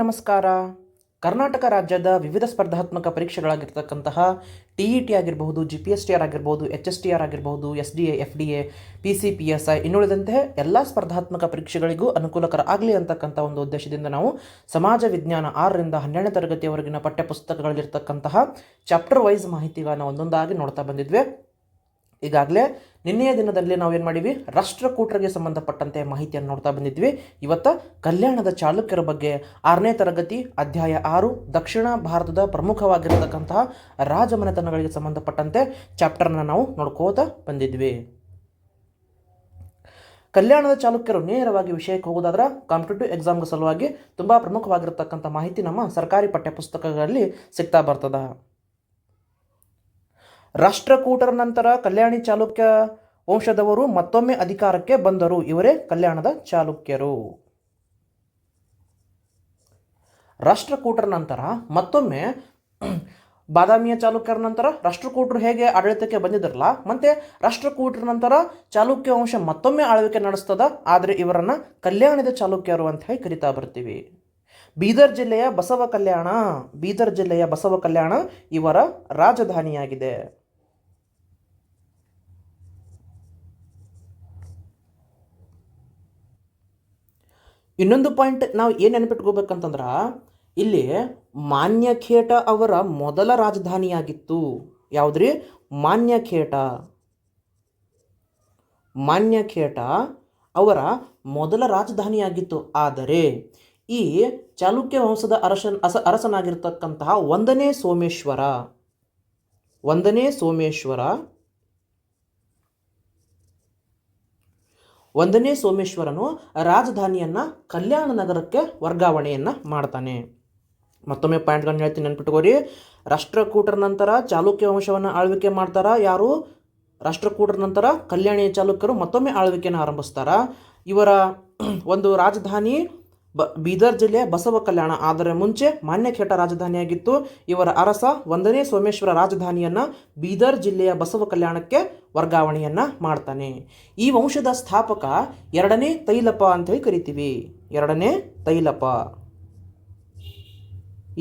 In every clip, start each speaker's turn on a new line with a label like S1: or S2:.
S1: ನಮಸ್ಕಾರ. ಕರ್ನಾಟಕ ರಾಜ್ಯದ ವಿವಿಧ ಸ್ಪರ್ಧಾತ್ಮಕ ಪರೀಕ್ಷೆಗಳಾಗಿರ್ತಕ್ಕಂತಹ ಟಿ ಇ ಟಿ ಆಗಿರಬಹುದು G P S T R ಆಗಿರ್ಬೋದು ಎಚ್ ಎಸ್ ಟಿ ಆರ್ ಆಗಿರ್ಬೋದು S D A F D A P C P S I ಇನ್ನುಳಿದಂತೆ ಎಲ್ಲ ಸ್ಪರ್ಧಾತ್ಮಕ ಪರೀಕ್ಷೆಗಳಿಗೂ ಅನುಕೂಲಕರ ಆಗಲಿ ಅಂತಕ್ಕಂಥ ಒಂದು ಉದ್ದೇಶದಿಂದ ನಾವು ಸಮಾಜ ವಿಜ್ಞಾನ ಆರರಿಂದ ಹನ್ನೆರಡನೇ ತರಗತಿಯವರೆಗಿನ ಪಠ್ಯಪುಸ್ತಕಗಳಲ್ಲಿರ್ತಕ್ಕಂತಹ ಚಾಪ್ಟರ್ ವೈಸ್ ಮಾಹಿತಿಗಳನ್ನು ಒಂದೊಂದಾಗಿ ನೋಡ್ತಾ ಬಂದಿದ್ವಿ. ಈಗಾಗಲೇ ನಿನ್ನೆಯ ದಿನದಲ್ಲಿ ನಾವು ಏನು ಮಾಡೀವಿ ರಾಷ್ಟ್ರಕೂಟರಿಗೆ ಸಂಬಂಧಪಟ್ಟಂತೆ ಮಾಹಿತಿಯನ್ನು ನೋಡ್ತಾ ಬಂದಿದ್ವಿ. ಇವತ್ತು ಕಲ್ಯಾಣದ ಚಾಲುಕ್ಯರ ಬಗ್ಗೆ ಆರನೇ ತರಗತಿ, ಅಧ್ಯಾಯ ಆರು, ದಕ್ಷಿಣ ಭಾರತದ ಪ್ರಮುಖವಾಗಿರತಕ್ಕಂತಹ ರಾಜಮನೆತನಗಳಿಗೆ ಸಂಬಂಧಪಟ್ಟಂತೆ ಚಾಪ್ಟರ್ನ ನಾವು ನೋಡ್ಕೋತಾ ಬಂದಿದ್ವಿ. ಕಲ್ಯಾಣದ ಚಾಲುಕ್ಯರು ನೇರವಾಗಿ ವಿಷಯಕ್ಕೆ ಹೋಗೋದಾದ್ರೆ ಕಾಂಪಿಟೇಟಿವ್ ಎಕ್ಸಾಮ್ಗೆ ಸಲುವಾಗಿ ತುಂಬ ಪ್ರಮುಖವಾಗಿರತಕ್ಕಂಥ ಮಾಹಿತಿ ನಮ್ಮ ಸರ್ಕಾರಿ ಪಠ್ಯಪುಸ್ತಕಗಳಲ್ಲಿ ಸಿಗ್ತಾ ಬರ್ತದ. ರಾಷ್ಟ್ರಕೂಟರ ನಂತರ ಕಲ್ಯಾಣಿ ಚಾಲುಕ್ಯ ವಂಶದವರು ಮತ್ತೊಮ್ಮೆ ಅಧಿಕಾರಕ್ಕೆ ಬಂದರು. ಇವರೇ ಕಲ್ಯಾಣದ ಚಾಲುಕ್ಯರು. ರಾಷ್ಟ್ರಕೂಟರ ನಂತರ ಮತ್ತೊಮ್ಮೆ ಬಾದಾಮಿಯ ಚಾಲುಕ್ಯರ ನಂತರ ರಾಷ್ಟ್ರಕೂಟರು ಹೇಗೆ ಆಡಳಿತಕ್ಕೆ ಬಂದಿದ್ರಲ್ಲ ಮತ್ತೆ ರಾಷ್ಟ್ರಕೂಟರ ನಂತರ ಚಾಲುಕ್ಯ ವಂಶ ಮತ್ತೊಮ್ಮೆ ಆಳ್ವಿಕೆ ನಡೆಸ್ತದ, ಆದರೆ ಇವರನ್ನು ಕಲ್ಯಾಣದ ಚಾಲುಕ್ಯರು ಅಂತ ಹೇಳಿ ಕರಿತಾ ಬರ್ತೀವಿ. ಬೀದರ್ ಜಿಲ್ಲೆಯ ಬಸವ ಕಲ್ಯಾಣ, ಬೀದರ್ ಜಿಲ್ಲೆಯ ಬಸವ ಕಲ್ಯಾಣ ಇವರ ರಾಜಧಾನಿಯಾಗಿದೆ. ಇನ್ನೊಂದು ಪಾಯಿಂಟ್ ನಾವು ಏನು ನೆನಪಿಟ್ಕೋಬೇಕಂತಂದ್ರೆ, ಇಲ್ಲಿ ಮಾನ್ಯಖೇಟ ಅವರ ಮೊದಲ ರಾಜಧಾನಿಯಾಗಿತ್ತು. ಯಾವುದ್ರಿ? ಮಾನ್ಯಖೇಟ ಮಾನ್ಯಖೇಟ ಅವರ ಮೊದಲ ರಾಜಧಾನಿಯಾಗಿತ್ತು. ಆದರೆ, ಈ ಚಾಲುಕ್ಯ ವಂಶದ ಅರಸನ್ ಅಸ ಅರಸನಾಗಿರ್ತಕ್ಕಂತಹ ಒಂದನೇ ಸೋಮೇಶ್ವರ ಒಂದನೇ ಸೋಮೇಶ್ವರ ಒಂದನೇ ಸೋಮೇಶ್ವರನು ರಾಜಧಾನಿಯನ್ನು ಕಲ್ಯಾಣ ನಗರಕ್ಕೆ ವರ್ಗಾವಣೆಯನ್ನು ಮಾಡ್ತಾನೆ. ಮತ್ತೊಮ್ಮೆ ಪಾಯಿಂಟ್ಗಳನ್ನ ಹೇಳ್ತೀನಿ ನೆನ್ಪಿಟ್ಕೋರಿ ರಾಷ್ಟ್ರಕೂಟರ ನಂತರ ಚಾಲುಕ್ಯ ವಂಶವನ್ನು ಆಳ್ವಿಕೆ ಮಾಡ್ತಾರ ಯಾರು? ರಾಷ್ಟ್ರಕೂಟರ ನಂತರ ಕಲ್ಯಾಣಿ ಚಾಲುಕ್ಯರು ಮತ್ತೊಮ್ಮೆ ಆಳ್ವಿಕೆಯನ್ನು ಆರಂಭಿಸ್ತಾರ. ಇವರ ಒಂದು ರಾಜಧಾನಿ ಬ, ಬೀದರ್ ಜಿಲ್ಲೆಯ ಬಸವ ಕಲ್ಯಾಣ ಆದರೆ ಮುಂಚೆ ಮಾನ್ಯಖೇಟ ರಾಜಧಾನಿಯಾಗಿತ್ತು. ಇವರ ಅರಸ ಒಂದನೇ ಸೋಮೇಶ್ವರ ರಾಜಧಾನಿಯನ್ನು ಬೀದರ್ ಜಿಲ್ಲೆಯ ಬಸವ ಕಲ್ಯಾಣಕ್ಕೆ ವರ್ಗಾವಣೆಯನ್ನು ಮಾಡ್ತಾನೆ. ಈ ವಂಶದ ಸ್ಥಾಪಕ ಎರಡನೇ ತೈಲಪ ಅಂತೇಳಿ ಕರಿತೀವಿ. ಎರಡನೇ ತೈಲಪ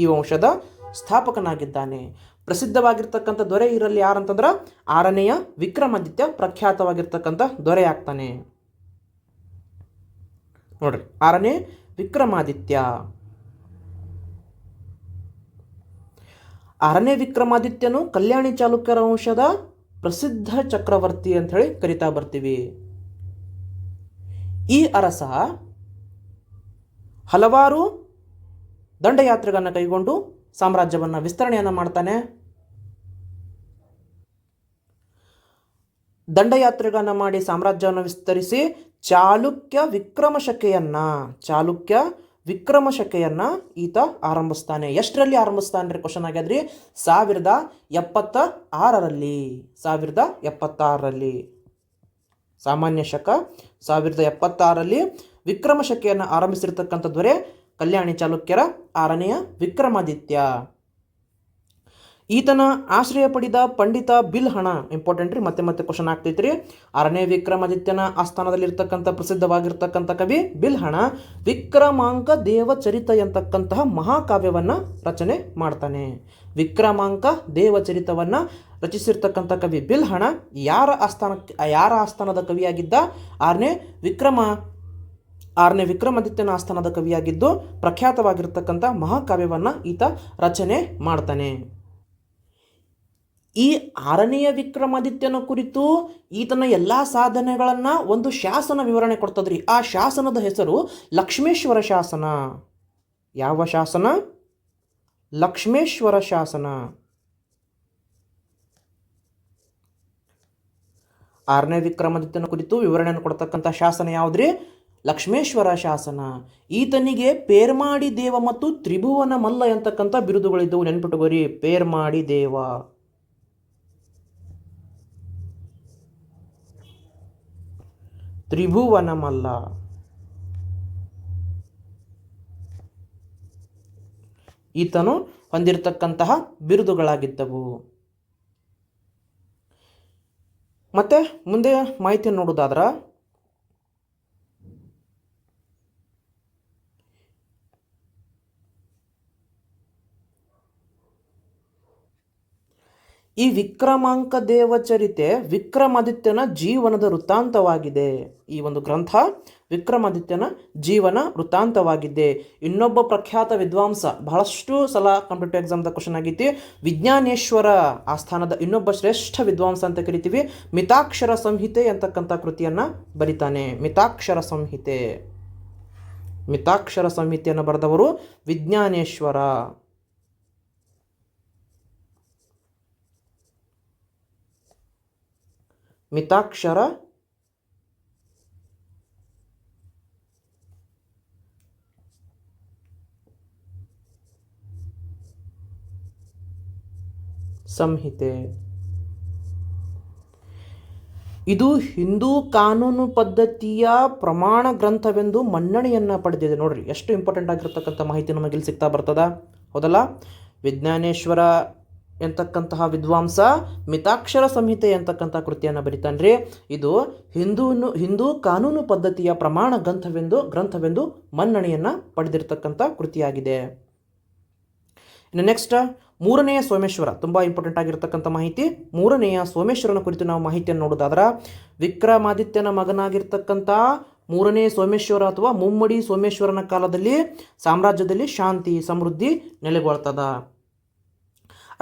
S1: ಈ ವಂಶದ ಸ್ಥಾಪಕನಾಗಿದ್ದಾನೆ. ಪ್ರಸಿದ್ಧವಾಗಿರ್ತಕ್ಕಂಥ ದೊರೆ ಇರಲಿ ಯಾರಂತಂದ್ರೆ ಆರನೆಯ ವಿಕ್ರಮಾದಿತ್ಯ ಪ್ರಖ್ಯಾತವಾಗಿರ್ತಕ್ಕಂಥ ದೊರೆ ಆಗ್ತಾನೆ. ನೋಡ್ರಿ, ಆರನೇ ವಿಕ್ರಮಾದಿತ್ಯ. ಆರನೇ ವಿಕ್ರಮಾದಿತ್ಯನು ಕಲ್ಯಾಣಿ ಚಾಲುಕ್ಯರ ವಂಶದ ಪ್ರಸಿದ್ಧ ಚಕ್ರವರ್ತಿ ಅಂತ ಹೇಳಿ ಕರಿತಾ ಬರ್ತೀವಿ. ಈ ಅರಸ ಹಲವಾರು ದಂಡಯಾತ್ರೆಗಳನ್ನು ಕೈಗೊಂಡು ಸಾಮ್ರಾಜ್ಯವನ್ನು ವಿಸ್ತರಣೆಯನ್ನು ಮಾಡ್ತಾನೆ. ದಂಡಯಾತ್ರೆಗಳನ್ನು ಮಾಡಿ ಸಾಮ್ರಾಜ್ಯವನ್ನು ವಿಸ್ತರಿಸಿ ಚಾಲುಕ್ಯ ವಿಕ್ರಮಶಕೆಯನ್ನ ಚಾಲುಕ್ಯ ವಿಕ್ರಮಶಕೆಯನ್ನ ಈತ ಆರಂಭಿಸ್ತಾನೆ. ಎಷ್ಟರಲ್ಲಿ ಆರಂಭಿಸ್ತಾನೆ ರೀ ಕ್ವಶನ್ ಆಗ್ಯಾದ್ರಿ? ಸಾವಿರದ ಎಪ್ಪತ್ತ ಆರರಲ್ಲಿ ಸಾವಿರದ ಎಪ್ಪತ್ತಾರರಲ್ಲಿ. ಸಾಮಾನ್ಯ ಶಕ, ಸಾವಿರದ ಎಪ್ಪತ್ತಾರರಲ್ಲಿ ಆರಂಭಿಸಿರ್ತಕ್ಕಂಥ ದೊರೆ ಕಲ್ಯಾಣಿ ಚಾಲುಕ್ಯರ ಆರನೆಯ ವಿಕ್ರಮಾದಿತ್ಯ. ಈತನ ಆಶ್ರಯ ಪಡೆದ ಪಂಡಿತ ಬಿಲ್ ಹಣ. ಇಂಪಾರ್ಟೆಂಟ್ ರೀ, ಮತ್ತೆ ಮತ್ತೆ ಕ್ವಶನ್ ಆಗ್ತೈತ್ರಿ. ಆರನೇ ವಿಕ್ರಮಾದಿತ್ಯನ ಆಸ್ಥಾನದಲ್ಲಿರ್ತಕ್ಕಂಥ ಪ್ರಸಿದ್ಧವಾಗಿರ್ತಕ್ಕಂಥ ಕವಿ ಬಿಲ್ ಹಣ, ವಿಕ್ರಮಾಂಕ ದೇವಚರಿತ ಎಂತಕ್ಕಂತಹ ಮಹಾಕಾವ್ಯವನ್ನು ರಚನೆ ಮಾಡ್ತಾನೆ. ವಿಕ್ರಮಾಂಕ ದೇವಚರಿತವನ್ನು ರಚಿಸಿರ್ತಕ್ಕಂಥ ಕವಿ ಬಿಲ್ ಹಣ ಯಾರ ಆಸ್ಥಾನಕ್ಕೆ, ಯಾರ ಆಸ್ಥಾನದ ಕವಿಯಾಗಿದ್ದ? ಆರನೇ ವಿಕ್ರಮ, ಆರನೇ ವಿಕ್ರಮಾದಿತ್ಯನ ಆಸ್ಥಾನದ ಕವಿಯಾಗಿದ್ದು ಪ್ರಖ್ಯಾತವಾಗಿರ್ತಕ್ಕಂಥ ಮಹಾಕಾವ್ಯವನ್ನು ಈತ ರಚನೆ ಮಾಡ್ತಾನೆ. ಈ ಆರನೆಯ ವಿಕ್ರಮಾದಿತ್ಯನ ಕುರಿತು ಈತನ ಎಲ್ಲ ಸಾಧನೆಗಳನ್ನು ಒಂದು ಶಾಸನ ವಿವರಣೆ ಕೊಡ್ತದ್ರಿ. ಆ ಶಾಸನದ ಹೆಸರು ಲಕ್ಷ್ಮೇಶ್ವರ ಶಾಸನ. ಯಾವ ಶಾಸನ? ಲಕ್ಷ್ಮೇಶ್ವರ ಶಾಸನ. ಆರನೇ ವಿಕ್ರಮಾದಿತ್ಯನ ಕುರಿತು ವಿವರಣೆಯನ್ನು ಕೊಡ್ತಕ್ಕಂಥ ಶಾಸನ ಯಾವುದ್ರಿ? ಲಕ್ಷ್ಮೇಶ್ವರ ಶಾಸನ. ಈತನಿಗೆ ಪೇರ್ಮಾಡಿ ದೇವ ಮತ್ತು ತ್ರಿಭುವನ ಮಲ್ಲ ಎಂತಕ್ಕಂಥ ಬಿರುದುಗಳಿದ್ದವು ನೆನ್ಪಿಟ್ಟುಕೋರಿ ಪೇರ್ಮಾಡಿ ದೇವ. ತ್ರಿಭುವನಮಲ್ಲ. ಈತನು ಹೊಂದಿರತಕ್ಕಂತಹ ಬಿರುದುಗಳಾಗಿದ್ದವು. ಮತ್ತೆ ಮುಂದೆ ಮಾಹಿತಿ ನೋಡೋದಾದ್ರೆ ಈ ವಿಕ್ರಮಾಂಕ ದೇವಚರಿತೆ ವಿಕ್ರಮಾದಿತ್ಯನ ಜೀವನದ ವೃತ್ತಾಂತವಾಗಿದೆ. ಈ ಒಂದು ಗ್ರಂಥ ವಿಕ್ರಮಾದಿತ್ಯನ ಜೀವನ ವೃತ್ತಾಂತವಾಗಿದೆ. ಇನ್ನೊಬ್ಬ ಪ್ರಖ್ಯಾತ ವಿದ್ವಾಂಸ, ಬಹಳಷ್ಟು ಸಲ ಕಂಪ್ಯೂಟರ್ ಎಕ್ಸಾಮ್ದ ಕ್ವಶನ್ ಆಗಿತ್ತು, ವಿಜ್ಞಾನೇಶ್ವರ. ಆ ಸ್ಥಾನದ ಇನ್ನೊಬ್ಬ ಶ್ರೇಷ್ಠ ವಿದ್ವಾಂಸ ಅಂತ ಕರಿತೀವಿ, ಮಿತಾಕ್ಷರ ಸಂಹಿತೆ ಅಂತಕ್ಕಂಥ ಕೃತಿಯನ್ನು ಬರಿತಾನೆ. ಮಿತಾಕ್ಷರ ಸಂಹಿತೆ. ಮಿತಾಕ್ಷರ ಸಂಹಿತೆಯನ್ನು ಬರೆದವರು ವಿಜ್ಞಾನೇಶ್ವರ. ಮಿತಾಕ್ಷರ. ಸಂಹಿತೆ. ಇದು ಹಿಂದೂ ಕಾನೂನು ಪದ್ಧತಿಯ ಪ್ರಮಾಣ ಗ್ರಂಥವೆಂದು ಮನ್ನಣೆಯನ್ನು ಪಡೆದಿದೆ. ನೋಡ್ರಿ, ಎಷ್ಟು ಇಂಪಾರ್ಟೆಂಟ್ ಆಗಿರ್ತಕ್ಕಂಥ ಮಾಹಿತಿ ನಮಗೆ ಸಿಗ್ತಾ ಬರ್ತದ? ಹೌದಲ್ಲ? ವಿಜ್ಞಾನೇಶ್ವರ ಎಂತಕ್ಕಂತಹ ವಿದ್ವಾಂಸ ಮಿತಾಕ್ಷರ ಸಂಹಿತೆ ಎಂತಕ್ಕಂಥ ಕೃತಿಯನ್ನು ಬರಿತಾನ್ರಿ. ಇದು ಹಿಂದೂನು, ಹಿಂದೂ ಕಾನೂನು ಪದ್ಧತಿಯ ಪ್ರಮಾಣ ಗ್ರಂಥವೆಂದು ಗ್ರಂಥವೆಂದು ಮನ್ನಣೆಯನ್ನು ಪಡೆದಿರತಕ್ಕಂಥ ಕೃತಿಯಾಗಿದೆ. ಇನ್ನು ನೆಕ್ಸ್ಟ್ ಮೂರನೆಯ ಸೋಮೇಶ್ವರ. ತುಂಬ ಇಂಪಾರ್ಟೆಂಟ್ ಆಗಿರ್ತಕ್ಕಂಥ ಮಾಹಿತಿ. ಮೂರನೆಯ ಸೋಮೇಶ್ವರನ ಕುರಿತು ನಾವು ಮಾಹಿತಿಯನ್ನು ನೋಡೋದಾದ್ರೆ, ವಿಕ್ರಮಾದಿತ್ಯನ ಮಗನಾಗಿರ್ತಕ್ಕಂಥ ಮೂರನೇ ಸೋಮೇಶ್ವರ ಅಥವಾ ಮುಮ್ಮಡಿ ಸೋಮೇಶ್ವರನ ಕಾಲದಲ್ಲಿ ಸಾಮ್ರಾಜ್ಯದಲ್ಲಿ ಶಾಂತಿ, ಸಮೃದ್ಧಿ ನೆಲೆಗೊಳ್ತದ.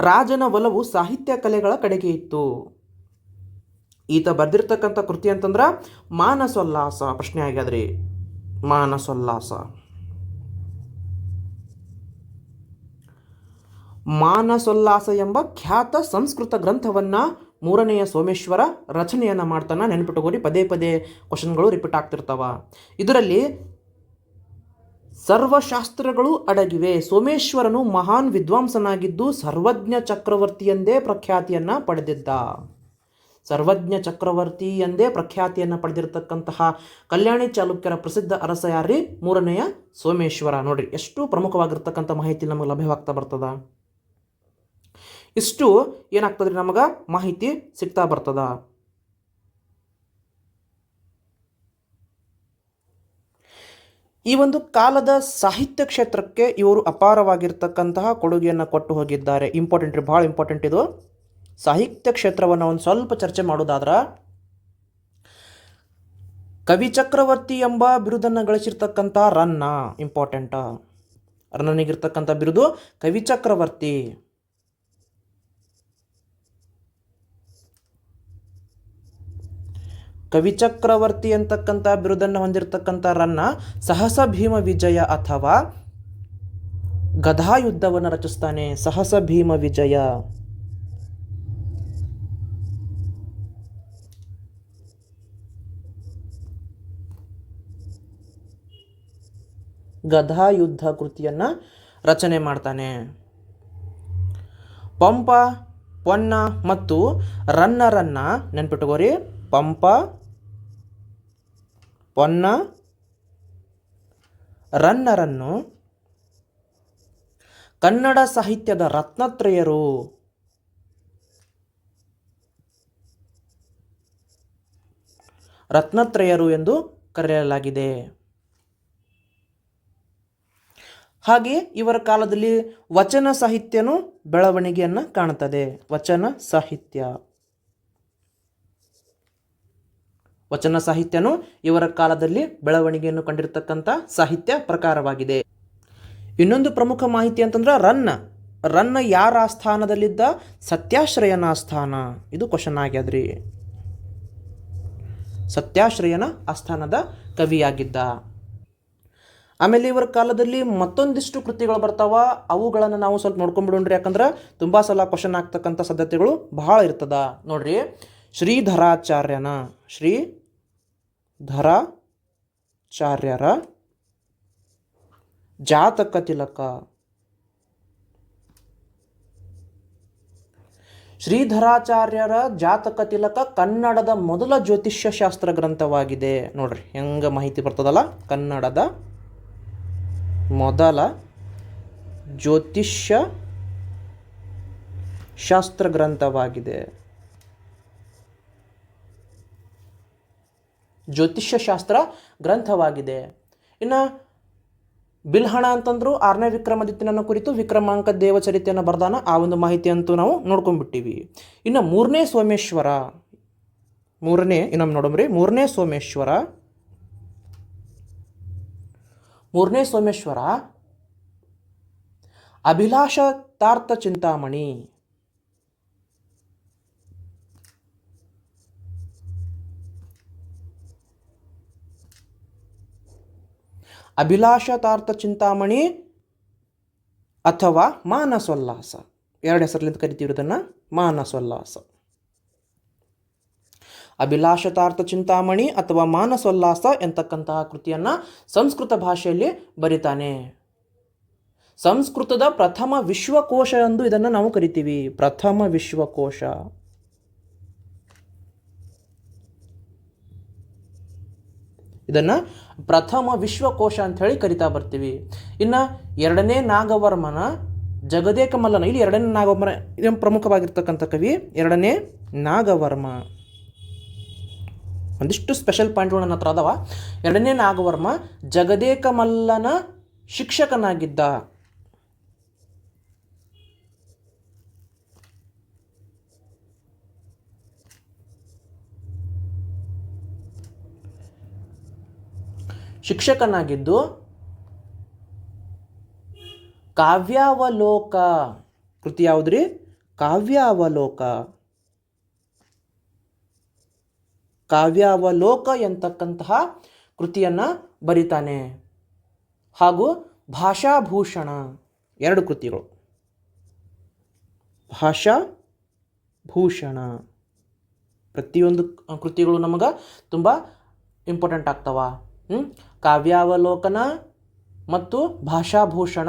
S1: ರಾಜನ ಒಲವು ಸಾಹಿತ್ಯ ಕಲೆಗಳ ಕಡೆಗೆ ಇತ್ತು. ಈತ ಬರೆದಿರ್ತಕ್ಕಂಥ ಕೃತಿ ಅಂತಂದ್ರೆ ಮಾನಸೋಲ್ಲಾಸ. ಪ್ರಶ್ನೆ ಆಗ್ಯಾದ್ರಿ. ಮಾನಸೋಲ್ಲಾಸ. ಮಾನಸೋಲ್ಲಾಸ ಎಂಬ ಖ್ಯಾತ ಸಂಸ್ಕೃತ ಗ್ರಂಥವನ್ನು ಮೂರನೆಯ ಸೋಮೇಶ್ವರ ರಚನೆಯನ್ನು ಮಾಡ್ತಾನೆ ನೆನಪಿಟ್ಟುಕೊಡಿ ಪದೇ ಪದೇ ಕ್ವಶನ್ಗಳು ರಿಪೀಟ್ ಆಗ್ತಿರ್ತಾವ. ಇದರಲ್ಲಿ ಸರ್ವಶಾಸ್ತ್ರಗಳು ಅಡಗಿವೆ. ಸೋಮೇಶ್ವರನು ಮಹಾನ್ ವಿದ್ವಾಂಸನಾಗಿದ್ದು ಸರ್ವಜ್ಞ ಚಕ್ರವರ್ತಿ ಎಂದೇ ಪ್ರಖ್ಯಾತಿಯನ್ನು ಪಡೆದಿದ್ದ. ಸರ್ವಜ್ಞ ಚಕ್ರವರ್ತಿ ಎಂದೇ ಪ್ರಖ್ಯಾತಿಯನ್ನು ಪಡೆದಿರತಕ್ಕಂತಹ ಕಲ್ಯಾಣಿ ಚಾಲುಕ್ಯರ ಪ್ರಸಿದ್ಧ ಅರಸ ಯಾರಿ ಮೂರನೆಯ ಸೋಮೇಶ್ವರ. ನೋಡ್ರಿ, ಎಷ್ಟು ಪ್ರಮುಖವಾಗಿರ್ತಕ್ಕಂಥ ಮಾಹಿತಿ ನಮಗೆ ಲಭ್ಯವಾಗ್ತಾ ಬರ್ತದ? ಇಷ್ಟು ಏನಾಗ್ತದ್ರಿ ನಮಗೆ? ಮಾಹಿತಿ ಸಿಗ್ತಾ ಬರ್ತದ. ಈ ಒಂದು ಕಾಲದ ಸಾಹಿತ್ಯ ಕ್ಷೇತ್ರಕ್ಕೆ ಇವರು ಅಪಾರವಾಗಿರ್ತಕ್ಕಂತಹ ಕೊಡುಗೆಯನ್ನು ಕೊಟ್ಟು ಹೋಗಿದ್ದಾರೆ. ಇಂಪಾರ್ಟೆಂಟ್ ರೀ, ಭಾಳ ಇಂಪಾರ್ಟೆಂಟ್ ಇದು. ಸಾಹಿತ್ಯ ಕ್ಷೇತ್ರವನ್ನು ಒಂದು ಸ್ವಲ್ಪ ಚರ್ಚೆ ಮಾಡೋದಾದ್ರೆ, ಕವಿ ಚಕ್ರವರ್ತಿ ಎಂಬ ಬಿರುದನ್ನು ಗಳಿಸಿರ್ತಕ್ಕಂಥ ರನ್ನ ಇಂಪಾರ್ಟೆಂಟ ರನ್ನನಿಗಿರ್ತಕ್ಕಂಥ ಬಿರುದು ಕವಿ ಚಕ್ರವರ್ತಿ. ಕವಿಚಕ್ರವರ್ತಿ ಅಂತಕ್ಕಂಥ ಬಿರುದನ್ನು ಹೊಂದಿರತಕ್ಕಂಥ ರನ್ನ ಸಹಸ ಭೀಮ ವಿಜಯ ಅಥವಾ ಗದಾಯುದ್ಧವನ್ನು ರಚಿಸ್ತಾನೆ. ಸಹಸ ಭೀಮ ವಿಜಯ. ಗದಾಯುದ್ಧ ಕೃತಿಯನ್ನು ರಚನೆ ಮಾಡ್ತಾನೆ. ಪಂಪ, ಪೊನ್ನ ಮತ್ತು ರನ್ನರನ್ನ ನೆನ್ಪಿಟ್ಟುಕೋರಿ ಪಂಪ ಪೊನ್ನ, ರನ್ನರನ್ನು, ಕನ್ನಡ ಸಾಹಿತ್ಯದ ರತ್ನತ್ರಯರು. ರತ್ನತ್ರಯರು ಎಂದು ಕರೆಯಲಾಗಿದೆ. ಹಾಗೆ ಇವರ ಕಾಲದಲ್ಲಿ ವಚನ ಸಾಹಿತ್ಯನೂ ಬೆಳವಣಿಗೆಯನ್ನು ಕಾಣುತ್ತದೆ. ವಚನ ಸಾಹಿತ್ಯ. ವಚನ ಸಾಹಿತ್ಯನು ಇವರ ಕಾಲದಲ್ಲಿ ಬೆಳವಣಿಗೆಯನ್ನು ಕಂಡಿರತಕ್ಕಂಥ ಸಾಹಿತ್ಯ ಪ್ರಕಾರವಾಗಿದೆ. ಇನ್ನೊಂದು ಪ್ರಮುಖ ಮಾಹಿತಿ ಅಂತಂದ್ರೆ ರನ್ನ. ರನ್ನ ಯಾರ ಆಸ್ಥಾನದಲ್ಲಿದ್ದ? ಸತ್ಯಾಶ್ರಯನ ಆಸ್ಥಾನ. ಇದು ಕ್ವಶನ್ ಆಗ್ಯಾದ್ರಿ. ಸತ್ಯಾಶ್ರಯನ ಆಸ್ಥಾನದ ಕವಿಯಾಗಿದ್ದ. ಆಮೇಲೆ ಇವರ ಕಾಲದಲ್ಲಿ ಮತ್ತೊಂದಿಷ್ಟು ಕೃತಿಗಳು ಬರ್ತಾವ. ಅವುಗಳನ್ನು ನಾವು ಸ್ವಲ್ಪ ನೋಡ್ಕೊಂಡ್ಬಿಡೋಣ್ರಿ ಯಾಕಂದ್ರೆ ತುಂಬ ಸಲ ಕ್ವಶನ್ ಆಗ್ತಕ್ಕಂಥ ಸಾಧ್ಯತೆಗಳು ಬಹಳ ಇರ್ತದ. ನೋಡ್ರಿ. ಶ್ರೀಧರಾಚಾರ್ಯನ. ಶ್ರೀ ಧರಾಚಾರ್ಯರ ಜಾತಕ ತಿಲಕ. ಶ್ರೀಧರಾಚಾರ್ಯರ ಜಾತಕ ತಿಲಕ ಕನ್ನಡದ ಮೊದಲ ಜ್ಯೋತಿಷ್ಯ ಶಾಸ್ತ್ರ ಗ್ರಂಥವಾಗಿದೆ. ನೋಡ್ರಿ, ಹೆಂಗ ಮಾಹಿತಿ ಬರ್ತದಲ್ಲ? ಕನ್ನಡದ ಮೊದಲ ಜ್ಯೋತಿಷ್ಯ ಶಾಸ್ತ್ರ ಗ್ರಂಥವಾಗಿದೆ. ಜ್ಯೋತಿಷ್ಯ ಶಾಸ್ತ್ರ ಗ್ರಂಥವಾಗಿದೆ. ಇನ್ನು ಬಿಲ್ಹಣ ಅಂತಂದ್ರು ಆರನೇ ವಿಕ್ರಮಾದಿತ್ಯನನ್ನು ಕುರಿತು ವಿಕ್ರಮಾಂಕ ದೇವಚರಿತೆಯನ್ನು ಬರ್ದಾನ ಆ ಒಂದು ಮಾಹಿತಿ ಅಂತೂ ನಾವು ನೋಡ್ಕೊಂಡ್ಬಿಟ್ಟಿವಿ ಇನ್ನು ಮೂರನೇ ಸೋಮೇಶ್ವರ, ಮೂರನೇ ಇನ್ನೊಮ್ಮೆ ನೋಡಮ್ರಿ, ಮೂರನೇ ಸೋಮೇಶ್ವರ ಮೂರನೇ ಸೋಮೇಶ್ವರ ಅಭಿಲಾಷ ತಾರ್ಥ ಚಿಂತಾಮಣಿ ಅಭಿಲಾಷತಾರ್ಥ ಚಿಂತಾಮಣಿ ಅಥವಾ ಮಾನಸೋಲ್ಲಾಸ. ಎರಡು ಹೆಸರಿನಿಂದ ಕರಿತೀವಿ ಮಾನಸೋಲ್ಲಾಸ. ಅಭಿಲಾಷತಾರ್ಥ ಚಿಂತಾಮಣಿ ಅಥವಾ ಮಾನಸೋಲ್ಲಾಸ ಎಂತಕ್ಕಂತಹ ಕೃತಿಯನ್ನು ಸಂಸ್ಕೃತ ಭಾಷೆಯಲ್ಲಿ ಬರಿತಾನೆ. ಸಂಸ್ಕೃತದ ಪ್ರಥಮ ವಿಶ್ವಕೋಶ ಎಂದು ಇದನ್ನು ನಾವು ಕರಿತೀವಿ. ಪ್ರಥಮ ವಿಶ್ವಕೋಶ. ಇದನ್ನು ಪ್ರಥಮ ವಿಶ್ವಕೋಶ ಅಂತ ಹೇಳಿ ಕರಿತಾ ಬರ್ತೀವಿ. ಇನ್ನು ಎರಡನೇ ನಾಗವರ್ಮನ ಜಗದೇಕ ಮಲ್ಲನ ಇಲ್ಲಿ ಎರಡನೇ ನಾಗವರ್ಮನ ಇದು ಪ್ರಮುಖವಾಗಿರ್ತಕ್ಕಂಥ ಕವಿ, ಎರಡನೇ ನಾಗವರ್ಮ. ಒಂದಿಷ್ಟು ಸ್ಪೆಷಲ್ ಪಾಯಿಂಟ್ಗಳು ನನ್ನ ಹತ್ರ ಅದಾವ. ಎರಡನೇ ನಾಗವರ್ಮ, ಜಗದೇಕಮಲ್ಲನ ಶಿಕ್ಷಕನಾಗಿದ್ದ. ಶಿಕ್ಷಕನಾಗಿದ್ದು ಕಾವ್ಯಾವಲೋಕ. ಕೃತಿ ಯಾವುದ್ರಿ? ಕಾವ್ಯಾವಲೋಕ. ಕಾವ್ಯಾವಲೋಕ ಎಂತಕ್ಕಂತಹ ಕೃತಿಯನ್ನು ಬರಿತಾನೆ. ಹಾಗೂ ಭಾಷಾಭೂಷಣ, ಎರಡು ಕೃತಿಗಳು. ಭಾಷಾ ಭೂಷಣ ಪ್ರತಿಯೊಂದು ಕೃತಿಗಳು ನಮಗೆ ತುಂಬ ಇಂಪಾರ್ಟೆಂಟ್ ಆಗ್ತವ? ಕಾವ್ಯಾವಲೋಕನ ಮತ್ತು ಭಾಷಾಭೂಷಣ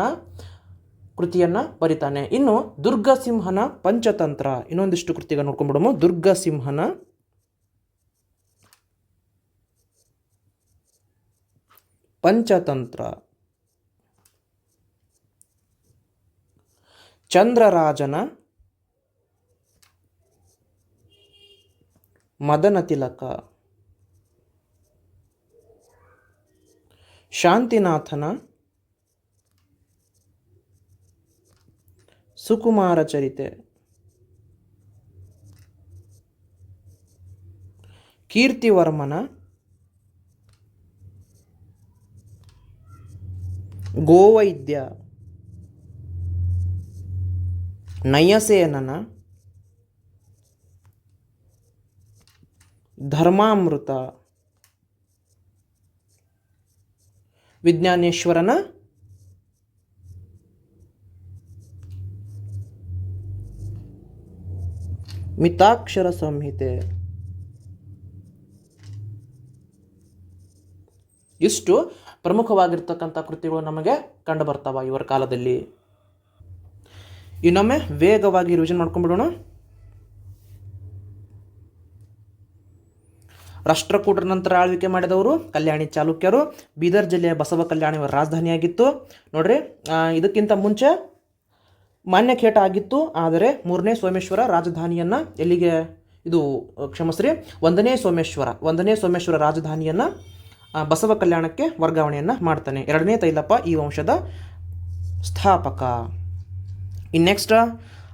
S1: ಕೃತಿಯನ್ನು ಬರಿತಾನೆ. ಇನ್ನು ದುರ್ಗಸಿಂಹನ ಪಂಚತಂತ್ರ. ಇನ್ನೊಂದಿಷ್ಟು ಕೃತಿಗ ನೋಡ್ಕೊಂಡ್ಬಿಡಮು. ದುರ್ಗಸಿಂಹನ ಪಂಚತಂತ್ರ. ಚಂದ್ರರಾಜನ ಮದನ ತಿಲಕ. ಶಾಂತಿನಾಥನ ಸುಕುಮಾರ ಚರಿತೆ ಕೀರ್ತಿವರ್ಮನ ಗೋವೈದ್ಯ ನಯಸೇನನ ಧರ್ಮಾಮೃತ ವಿಜ್ಞಾನೇಶ್ವರನ ಮಿತಾಕ್ಷರ ಸಂಹಿತೆ. ಇಷ್ಟು ಪ್ರಮುಖವಾಗಿರ್ತಕ್ಕಂಥ ಕೃತಿಗಳು ನಮಗೆ ಕಂಡು ಬರ್ತಾವ ಇವರ ಕಾಲದಲ್ಲಿ. ಇನ್ನೊಮ್ಮೆ ವೇಗವಾಗಿ ರಿವಿಷನ್ ಮಾಡ್ಕೊಂಡ್ಬಿಡೋಣ ರಾಷ್ಟ್ರಕೂಟರ ನಂತರ ಆಳ್ವಿಕೆ ಮಾಡಿದವರು ಕಲ್ಯಾಣಿ ಚಾಲುಕ್ಯರು. ಬೀದರ್ ಜಿಲ್ಲೆಯ ಬಸವ ಕಲ್ಯಾಣ ರಾಜಧಾನಿಯಾಗಿತ್ತು. ನೋಡ್ರಿ ಇದಕ್ಕಿಂತ ಮುಂಚೆ ಮಾನ್ಯಖೇಟ ಆಗಿತ್ತು. ಆದರೆ ಮೂರನೇ ಸೋಮೇಶ್ವರ ರಾಜಧಾನಿಯನ್ನು ಎಲ್ಲಿಗೆ ಇದು, ಕ್ಷಮಸ್ರಿ, ಒಂದನೇ ಸೋಮೇಶ್ವರ ಒಂದನೇ ಸೋಮೇಶ್ವರ ರಾಜಧಾನಿಯನ್ನು ಬಸವ ಕಲ್ಯಾಣಕ್ಕೆ ವರ್ಗಾವಣೆಯನ್ನು ಮಾಡ್ತಾನೆ. ಎರಡನೇ ತೈಲಪ್ಪ ಈ ವಂಶದ ಸ್ಥಾಪಕ. ಇನ್ನು ನೆಕ್ಸ್ಟ್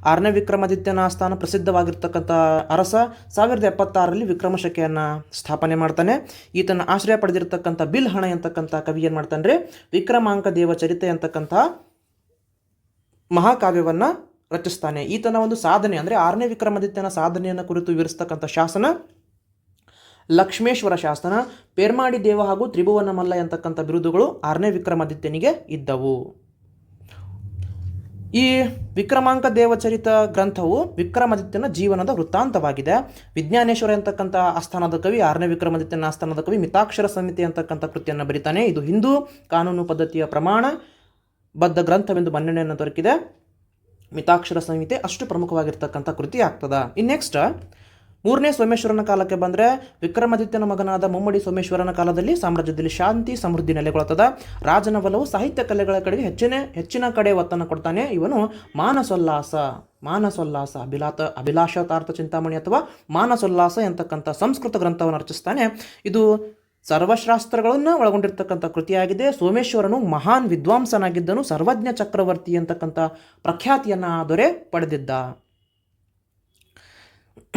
S1: ಆರನೇ ವಿಕ್ರಮಾದಿತ್ಯನ ಆಸ್ಥಾನ ಪ್ರಸಿದ್ಧವಾಗಿರ್ತಕ್ಕಂಥ ಅರಸ ಸಾವಿರದ ಎಪ್ಪತ್ತಾರರಲ್ಲಿ ವಿಕ್ರಮಶಕೆಯನ್ನು ಸ್ಥಾಪನೆ ಮಾಡ್ತಾನೆ. ಈತನ ಆಶ್ರಯ ಪಡೆದಿರತಕ್ಕಂಥ ಬಿಲ್ ಹಣ ಎಂತಕ್ಕಂಥ ಕವಿ ಏನು ಮಾಡ್ತಾನೆ ರೀ ವಿಕ್ರಮಾಂಕ ದೇವ ಚರಿತೆ ಅಂತಕ್ಕಂಥ ಮಹಾಕಾವ್ಯವನ್ನು ರಚಿಸ್ತಾನೆ. ಈತನ ಒಂದು ಸಾಧನೆ ಅಂದರೆ ಆರನೇ ವಿಕ್ರಮಾದಿತ್ಯನ ಸಾಧನೆಯನ್ನು ಕುರಿತು ವಿವರಿಸ್ತಕ್ಕಂಥ ಶಾಸನ ಲಕ್ಷ್ಮೇಶ್ವರ ಶಾಸನ. ಪೇರ್ಮಾಡಿ ದೇವ ಹಾಗೂ ತ್ರಿಭುವನ ಮಲ್ಲ ಎಂತಕ್ಕಂಥ ಬಿರುದುಗಳು ಆರನೇ ವಿಕ್ರಮಾದಿತ್ಯನಿಗೆ ಇದ್ದವು. ಈ ವಿಕ್ರಮಾಂಕ ದೇವಚರಿತ ಗ್ರಂಥವು ವಿಕ್ರಮಾದಿತ್ಯನ ಜೀವನದ ವೃತ್ತಾಂತವಾಗಿದೆ. ವಿಜ್ಞಾನೇಶ್ವರ ಅಂತಕ್ಕಂಥ ಆಸ್ಥಾನದ ಕವಿ, ಆರನೇ ವಿಕ್ರಮಾದಿತ್ಯನ ಆಸ್ಥಾನದ ಕವಿ, ಮಿತಾಕ್ಷರ ಸಮಿತಿ ಅಂತಕ್ಕಂಥ ಕೃತಿಯನ್ನು ಬರೀತಾನೆ. ಇದು ಹಿಂದೂ ಕಾನೂನು ಪದ್ಧತಿಯ ಪ್ರಮಾಣ, ಬದ್ಧ ಗ್ರಂಥವೆಂದು ಮನ್ನಣೆಯನ್ನು ದೊರಕಿದೆ. ಮಿತಾಕ್ಷರ ಸಂಹಿತೆ ಅಷ್ಟು ಪ್ರಮುಖವಾಗಿರ್ತಕ್ಕಂಥ ಕೃತಿ ಆಗ್ತದ ಇನ್ನು ನೆಕ್ಸ್ಟ್ ಮೂರನೇ ಸೋಮೇಶ್ವರನ ಕಾಲಕ್ಕೆ ಬಂದರೆ ವಿಕ್ರಮಾದಿತ್ಯನ ಮಗನಾದ ಮುಮ್ಮಡಿ ಸೋಮೇಶ್ವರನ ಕಾಲದಲ್ಲಿ ಸಾಮ್ರಾಜ್ಯದಲ್ಲಿ ಶಾಂತಿ ಸಮೃದ್ಧಿ ನೆಲೆಗೊಳ್ತದ. ರಾಜನ ಒಲವು ಸಾಹಿತ್ಯ ಕಲೆಗಳ ಕಡೆಗೆ ಹೆಚ್ಚಿನ ಹೆಚ್ಚಿನ ಕಡೆ ಒತ್ತನ್ನು ಕೊಡ್ತಾನೆ. ಇವನು ಮಾನಸೋಲ್ಲಾಸ ಮಾನಸೋಲ್ಲಾಸ, ಅಭಿಲಾತ ಅಭಿಲಾಷತಾರ್ಥ ಚಿಂತಾಮಣಿ ಅಥವಾ ಮಾನಸೋಲ್ಲಾಸ ಎಂತಕ್ಕಂಥ ಸಂಸ್ಕೃತ ಗ್ರಂಥವನ್ನು ರಚಿಸ್ತಾನೆ. ಇದು ಸರ್ವಶಾಸ್ತ್ರಗಳನ್ನು ಒಳಗೊಂಡಿರ್ತಕ್ಕಂಥ ಕೃತಿಯಾಗಿದೆ. ಸೋಮೇಶ್ವರನು ಮಹಾನ್ ವಿದ್ವಾಂಸನಾಗಿದ್ದನು. ಸರ್ವಜ್ಞ ಚಕ್ರವರ್ತಿ ಅಂತಕ್ಕಂಥ ಪ್ರಖ್ಯಾತಿಯನ್ನು ದೊರೆ ಪಡೆದಿದ್ದ.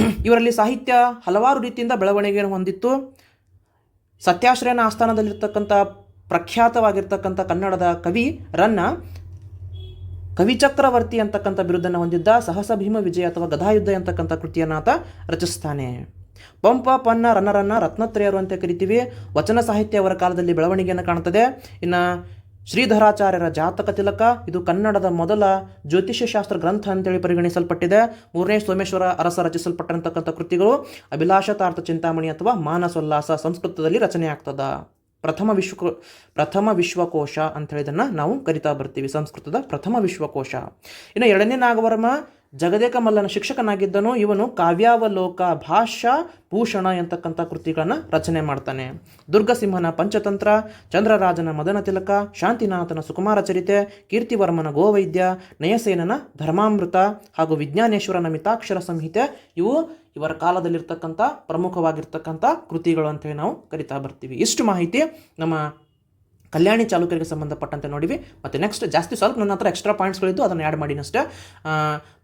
S1: ಇವರಲ್ಲಿ ಸಾಹಿತ್ಯ ಹಲವಾರು ರೀತಿಯಿಂದ ಬೆಳವಣಿಗೆಯನ್ನು ಹೊಂದಿತ್ತು. ಸತ್ಯಾಶ್ರಯನ ಆಸ್ಥಾನದಲ್ಲಿರ್ತಕ್ಕಂಥ ಪ್ರಖ್ಯಾತವಾಗಿರ್ತಕ್ಕಂಥ ಕನ್ನಡದ ಕವಿ ರನ್ನ ಕವಿಚಕ್ರವರ್ತಿ ಅಂತಕ್ಕಂಥ ಬಿರುದನ್ನು ಹೊಂದಿದ್ದ ಸಹಸ ಭೀಮ ವಿಜಯ ಅಥವಾ ಗದಾಯುದ್ಧ ಅಂತಕ್ಕಂಥ ಕೃತಿಯನ್ನು ಆತ ರಚಿಸ್ತಾನೆ. ಪಂಪ, ಪನ್ನ, ರನ್ನರನ್ನ ರತ್ನತ್ರಯರು ಅಂತ ಕರಿತೀವಿ. ವಚನ ಸಾಹಿತ್ಯ ಅವರ ಕಾಲದಲ್ಲಿ ಬೆಳವಣಿಗೆಯನ್ನು ಕಾಣುತ್ತದೆ ಇನ್ನು ಶ್ರೀಧರಾಚಾರ್ಯರ ಜಾತಕ ತಿಲಕ, ಇದು ಕನ್ನಡದ ಮೊದಲ ಜ್ಯೋತಿಷ್ಯ ಶಾಸ್ತ್ರ ಗ್ರಂಥ ಅಂತೇಳಿ ಪರಿಗಣಿಸಲ್ಪಟ್ಟಿದೆ. ಮೂರನೇ ಸೋಮೇಶ್ವರ ಅರಸ ರಚಿಸಲ್ಪಟ್ಟಿರತಕ್ಕಂಥ ಕೃತಿಗಳು ಅಭಿಲಾಷತಾರ್ಥ ಚಿಂತಾಮಣಿ ಅಥವಾ ಮಾನಸೋಲ್ಲಾಸ ಸಂಸ್ಕೃತದಲ್ಲಿ ರಚನೆ ಆಗ್ತದ. ಪ್ರಥಮ ವಿಶ್ವ ಪ್ರಥಮ ವಿಶ್ವಕೋಶ ಅಂತ ಹೇಳಿದನ್ನ ನಾವು ಕರಿತಾ ಬರ್ತೀವಿ, ಸಂಸ್ಕೃತದ ಪ್ರಥಮ ವಿಶ್ವಕೋಶ. ಇನ್ನು ಎರಡನೇ ನಾಗವರ್ಮ ಜಗದೇಕ ಮಲ್ಲನ ಶಿಕ್ಷಕನಾಗಿದ್ದನು ಇವನು ಕಾವ್ಯಾವಲೋಕ ಭಾಷಾ ಭೂಷಣ ಎಂತಕ್ಕಂಥ ಕೃತಿಗಳನ್ನು ರಚನೆ ಮಾಡ್ತಾನೆ. ದುರ್ಗಸಿಂಹನ ಪಂಚತಂತ್ರ, ಚಂದ್ರರಾಜನ ಮದನ ತಿಲಕ, ಶಾಂತಿನಾಥನ ಸುಕುಮಾರ ಚರಿತೆ, ಕೀರ್ತಿವರ್ಮನ ಗೋವೈದ್ಯ, ನಯಸೇನನ ಧರ್ಮಾಮೃತ ಹಾಗೂ ವಿಜ್ಞಾನೇಶ್ವರನ ಮಿತಾಕ್ಷರ ಸಂಹಿತೆ ಇವು ಇವರ ಕಾಲದಲ್ಲಿರ್ತಕ್ಕಂಥ ಪ್ರಮುಖವಾಗಿರ್ತಕ್ಕಂಥ ಕೃತಿಗಳು ಅಂತೇಳಿ ನಾವು ಕರಿತಾ ಬರ್ತೀವಿ. ಇಷ್ಟು ಮಾಹಿತಿ ನಮ್ಮ ಕಲ್ಯಾಣಿ ಚಾಲುಕ್ಯರಿಗೆ ಸಂಬಂಧಪಟ್ಟಂತೆ ನೋಡಿವಿ. ಮತ್ತು ನೆಕ್ಸ್ಟ್ ಜಾಸ್ತಿ ಸ್ವಲ್ಪ ನನ್ನ ಹತ್ರ ಎಕ್ಸ್ಟ್ರಾ ಪಾಯಿಂಟ್ಸ್ಗಳಿದ್ದು ಅದನ್ನು ಆ್ಯಡ್ ಮಾಡಿನಷ್ಟೇ.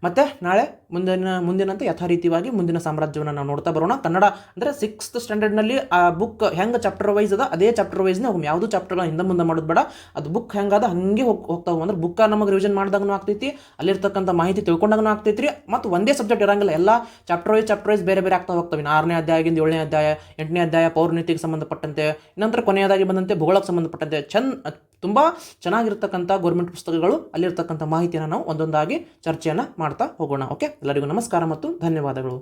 S1: ಮತ್ತೆ ನಾಳೆ ಮುಂದಿನ, ಮುಂದಿನಂತೆ ಯಥಾರೀತಿಯಾಗಿ ಮುಂದಿನ ಸಾಮ್ರಾಜ್ಯವನ್ನು ನಾವು ನೋಡ್ತಾ ಬರೋಣ. ಕನ್ನಡ ಅಂದರೆ ಸಿಕ್ಸ್ತ್ ಸ್ಟ್ಯಾಂಡರ್ಡ್ನಲ್ಲಿ ಆ ಬುಕ್ ಹೆಂಗೆ ಚಾಪ್ಟರ್ ವೈಸ್ ಅದ, ಅದೇ ಚಾಪ್ಟರ್ ವೈಸ್ನೇ ಹೋಗಿ ಯಾವುದೂ ಚಾಪ್ಟರ್ಗಳ ಹಿಂದೆ ಮುಂದೆ ಮಾಡೋದು ಬೇಡ. ಅದು ಬುಕ್ ಹೆಂಗದ ಹಾಗೆ ಹೋಗಿ, ಹೋಗ್ತಾ ಹೋಗು. ಅಂದ್ರೆ ಬುಕ್ಕ ನಮಗೆ ರಿವಿಷನ್ ಮಾಡಿದಾಗೂ ಆಗ್ತೈತಿ, ಅಲ್ಲಿರ್ತಕ್ಕಂಥ ಮಾಹಿತಿ ತಿಳ್ಕೊಂಡಾಗೂ ಆಗ್ತೈತಿ ರೀ ಮತ್ತು ಒಂದೇ ಸಬ್ಜೆಕ್ಟ್ ಇರಂಗಿಲ್ಲ, ಎಲ್ಲ ಚಾಪ್ಟರ್ ವೈಸ್ ಚಾಪ್ಟರ್ ವೈಸ್ ಬೇರೆ ಬೇರೆ ಆಗ್ತಾ ಹೋಗ್ತವೆ. ಆರನೇ ಅಧ್ಯಾಯದಿಂದ ಏಳನೇ ಅಧ್ಯಾಯ, ಎಂಟನೇ ಅಧ್ಯಾಯ, ಪೌರ್ನೀತಿಗೆ ಸಂಬಂಧಪಟ್ಟಂತೆ ನಂತರ ಕೊನೆಯದಾಗಿ ಬಂದಂತೆ, ಭೂಗೋಳಕ್ಕೆ ಸಂಬಂಧಪಟ್ಟಂತೆ, ಚಂದ ತುಂಬ ಚೆನ್ನಾಗಿರ್ತಕ್ಕಂಥ ಗೌರ್ಮೆಂಟ್ ಪುಸ್ತಕಗಳು ಅಲ್ಲಿರ್ತಕ್ಕಂಥ ಮಾಹಿತಿಯನ್ನು ನಾವು ಒಂದೊಂದಾಗಿ ಚರ್ಚೆಯನ್ನು ಮಾಡ್ತಾ ಹೋಗೋಣ. ಓಕೆ ಎಲ್ಲರಿಗೂ ನಮಸ್ಕಾರ ಮತ್ತು ಧನ್ಯವಾದಗಳು.